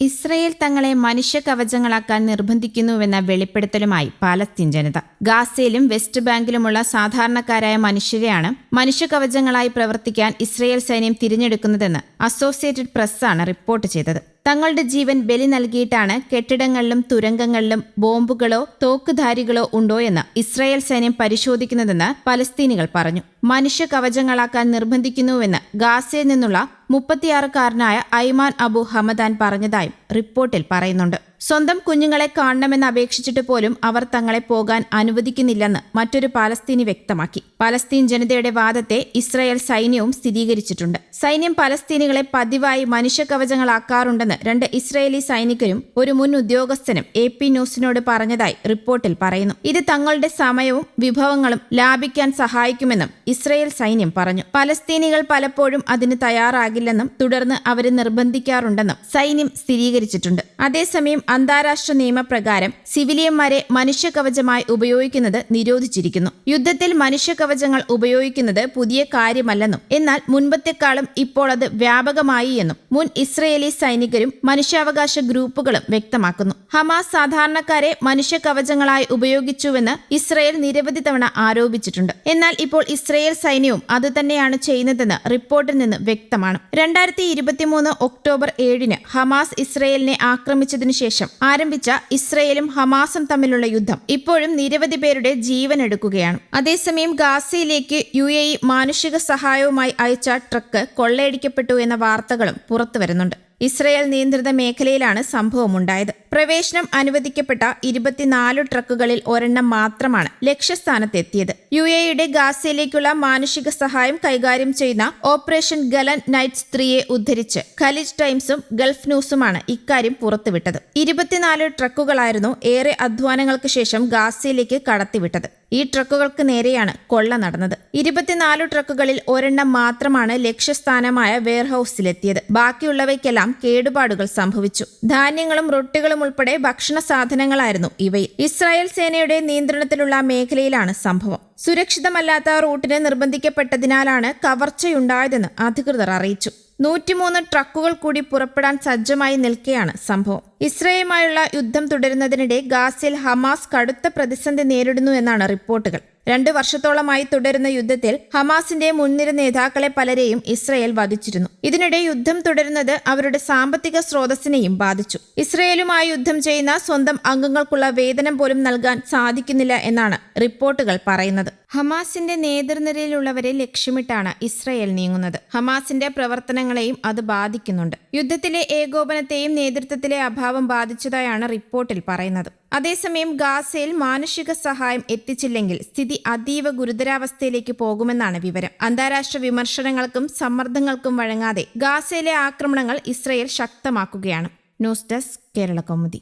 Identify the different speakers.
Speaker 1: Israel തങ്ങളെ മനുഷ്യ കവചങ്ങളാക്കാൻ നിർബന്ധിക്കുന്നുവെന്ന വെളിപ്പെടുത്തലുമായി Palestine ജനത. ഗാസയിലും west ബാങ്കിലുമുള്ള സാധാരണക്കാരായ മനുഷ്യരെയാണ് മനുഷ്യ കവചങ്ങളായി പ്രവർത്തിക്കാൻ ഇസ്രയേൽ സൈന്യം തിരഞ്ഞെടുക്കുന്നതെന്ന് അസോസിയേറ്റഡ് പ്രസ്സാണ് റിപ്പോർട്ട് ചെയ്തത്. തങ്ങളുടെ ജീവൻ ബലി നൽകിയിട്ടാണ് കെട്ടിടങ്ങളിലും തുരങ്കങ്ങളിലും ബോംബുകളോ തോക്കുധാരികളോ ഉണ്ടോയെന്ന് ഇസ്രായേൽ സൈന്യം പരിശോധിക്കുന്നതെന്ന് പലസ്തീനികൾ പറഞ്ഞു. മനുഷ്യ കവചങ്ങളാക്കാൻ നിർബന്ധിക്കുന്നുവെന്ന് ഗാസയിൽ നിന്നുള്ള മുപ്പത്തിയാറുകാരനായ ഐമാൻ അബു ഹമദാൻ പറഞ്ഞതായും റിപ്പോർട്ടിൽ പറയുന്നുണ്ട്. സ്വന്തം കുഞ്ഞുങ്ങളെ കാണണമെന്ന് അപേക്ഷിച്ചിട്ട് പോലും അവർ തങ്ങളെ പോകാൻ അനുവദിക്കുന്നില്ലെന്ന് മറ്റൊരു പലസ്തീനി വ്യക്തമാക്കി. പലസ്തീൻ ജനതയുടെ വാദത്തെ ഇസ്രായേൽ സൈന്യവും സ്ഥിരീകരിച്ചിട്ടുണ്ട്. സൈന്യം പലസ്തീനികളെ പതിവായി മനുഷ്യകവചങ്ങളാക്കാറുണ്ടെന്ന് രണ്ട് ഇസ്രായേലി സൈനികരും ഒരു മുൻ ഉദ്യോഗസ്ഥനും എ പി ന്യൂസിനോട് പറഞ്ഞതായി റിപ്പോർട്ടിൽ പറയുന്നു. ഇത് തങ്ങളുടെ സമയവും വിഭവങ്ങളും ലാഭിക്കാൻ സഹായിക്കുമെന്നും ഇസ്രായേൽ സൈന്യം പറഞ്ഞു. പലസ്തീനികൾ പലപ്പോഴും അതിന് തയ്യാറാകില്ലെന്നും തുടർന്ന് അവരെ നിർബന്ധിക്കാറുണ്ടെന്നും സൈന്യം സ്ഥിരീകരിച്ചിട്ടുണ്ട്. അതേസമയം അന്താരാഷ്ട്ര നിയമപ്രകാരം സിവിലിയന്മാരെ മനുഷ്യ കവചമായി ഉപയോഗിക്കുന്നത് നിരോധിച്ചിരിക്കുന്നു. യുദ്ധത്തിൽ മനുഷ്യ കവചങ്ങൾ ഉപയോഗിക്കുന്നത് പുതിയ കാര്യമല്ലെന്നും എന്നാൽ മുൻപത്തെക്കാളും ഇപ്പോൾ അത് വ്യാപകമായി എന്നും മുൻ ഇസ്രയേലി സൈനികരും മനുഷ്യാവകാശ ഗ്രൂപ്പുകളും വ്യക്തമാക്കുന്നു. ഹമാസ് സാധാരണക്കാരെ മനുഷ്യ കവചങ്ങളായി ഉപയോഗിച്ചുവെന്ന് ഇസ്രയേൽ നിരവധി തവണ ആരോപിച്ചിട്ടുണ്ട്. എന്നാൽ ഇപ്പോൾ ഇസ്രയേൽ സൈന്യവും അതുതന്നെയാണ് ചെയ്യുന്നതെന്ന് റിപ്പോർട്ടിൽ നിന്ന് വ്യക്തമാണ്. രണ്ടായിരത്തി ഇരുപത്തിമൂന്ന് ഒക്ടോബർ ഏഴിന് ഹമാസ് ഇസ്രയേലിനെ ആക്രമിച്ചതിനു ശേഷം ആരംഭിച്ച ഇസ്രയേലും ഹമാസും തമ്മിലുള്ള യുദ്ധം ഇപ്പോഴും നിരവധി പേരുടെ ജീവൻ എടുക്കുകയാണ് അതേസമയം ഗാസയിലേക്ക് യു എ ഇ മാനുഷിക സഹായവുമായി അയച്ച ട്രക്ക് കൊള്ളയടിക്കപ്പെട്ടു എന്ന വാർത്തകളും പുറത്തുവരുന്നുണ്ട്. ഇസ്രയേൽ നിയന്ത്രിത മേഖലയിലാണ് സംഭവമുണ്ടായത്. പ്രവേശനം അനുവദിക്കപ്പെട്ട ഇരുപത്തിനാല് ട്രക്കുകളിൽ ഒരെണ്ണം മാത്രമാണ് ലക്ഷ്യസ്ഥാനത്തെത്തിയത്. യു എയുടെ ഗാസയിലേക്കുള്ള മാനുഷിക സഹായം കൈകാര്യം ചെയ്യുന്ന ഓപ്പറേഷൻ ഗലൻ നൈറ്റ്സ് ത്രീയെ ഉദ്ധരിച്ച് ഖലിജ് ടൈംസും ഗൾഫ് ന്യൂസുമാണ് ഇക്കാര്യം പുറത്തുവിട്ടത്. ഇരുപത്തിനാല് ട്രക്കുകളായിരുന്നു ഏറെ അധ്വാനങ്ങൾക്ക് ശേഷം ഗാസയിലേക്ക് കടത്തിവിട്ടത്. ഈ ട്രക്കുകൾക്ക് നേരെയാണ് കൊള്ള നടന്നത്. ഇരുപത്തിനാല് ട്രക്കുകളിൽ ഒരെണ്ണം മാത്രമാണ് ലക്ഷ്യസ്ഥാനമായ വെയർഹൌസിലെത്തിയത്. ബാക്കിയുള്ളവയ്ക്കെല്ലാം കേടുപാടുകൾ സംഭവിച്ചു. ധാന്യങ്ങളും റൊട്ടികളും ഉൾപ്പെടെ ഭക്ഷണ സാധനങ്ങളായിരുന്നു ഇവയിൽ. ഇസ്രായേൽ സേനയുടെ നിയന്ത്രണത്തിലുള്ള മേഖലയിലാണ് സംഭവം. സുരക്ഷിതമല്ലാത്ത റൂട്ടിന് നിർബന്ധിക്കപ്പെട്ടതിനാലാണ് കവർച്ചയുണ്ടായതെന്ന് അധികൃതർ അറിയിച്ചു. നൂറ്റിമൂന്ന് ട്രക്കുകൾ കൂടി പുറപ്പെടാൻ സജ്ജമായി നിൽക്കെയാണ് സംഭവം. ഇസ്രയേലുമായുള്ള യുദ്ധം തുടരുന്നതിനിടെ ഗാസയിൽ ഹമാസ് കടുത്ത പ്രതിസന്ധി നേരിടുന്നു എന്നാണ് റിപ്പോർട്ടുകൾ. രണ്ട് വർഷത്തോളമായി തുടരുന്ന യുദ്ധത്തിൽ ഹമാസിന്റെ മുൻനിര നേതാക്കളെ പലരെയും ഇസ്രയേൽ വധിച്ചിരുന്നു. ഇതിനിടെ യുദ്ധം തുടരുന്നത് അവരുടെ സാമ്പത്തിക സ്രോതസ്സിനെയും ബാധിച്ചു. ഇസ്രയേലുമായി യുദ്ധം ചെയ്യുന്ന സ്വന്തം അംഗങ്ങൾക്കുള്ള വേതനം പോലും നൽകാൻ സാധിക്കുന്നില്ല എന്നാണ് റിപ്പോർട്ടുകൾ പറയുന്നത്. ഹമാസിന്റെ നേതൃനിരയിലുള്ളവരെ ലക്ഷ്യമിട്ടാണ് ഇസ്രയേൽ നീങ്ങുന്നത്. ഹമാസിന്റെ പ്രവർത്തനങ്ങളെയും അത് ബാധിക്കുന്നുണ്ട്. യുദ്ധത്തിലെ ഏകോപനത്തെയും നേതൃത്വത്തിലെ അഭാവം ബാധിച്ചതായാണ് റിപ്പോർട്ടിൽ പറയുന്നത്. അതേസമയം ഗാസയിൽ മാനുഷിക സഹായം എത്തിച്ചില്ലെങ്കിൽ സ്ഥിതി അതീവ ഗുരുതരാവസ്ഥയിലേക്ക് പോകുമെന്നാണ് വിവരം. അന്താരാഷ്ട്ര വിമർശനങ്ങൾക്കും സമ്മർദ്ദങ്ങൾക്കും വഴങ്ങാതെ ഗാസയിലെ ആക്രമണങ്ങൾ Israel ശക്തമാക്കുകയാണ്. News desk Kerala Kaumudi.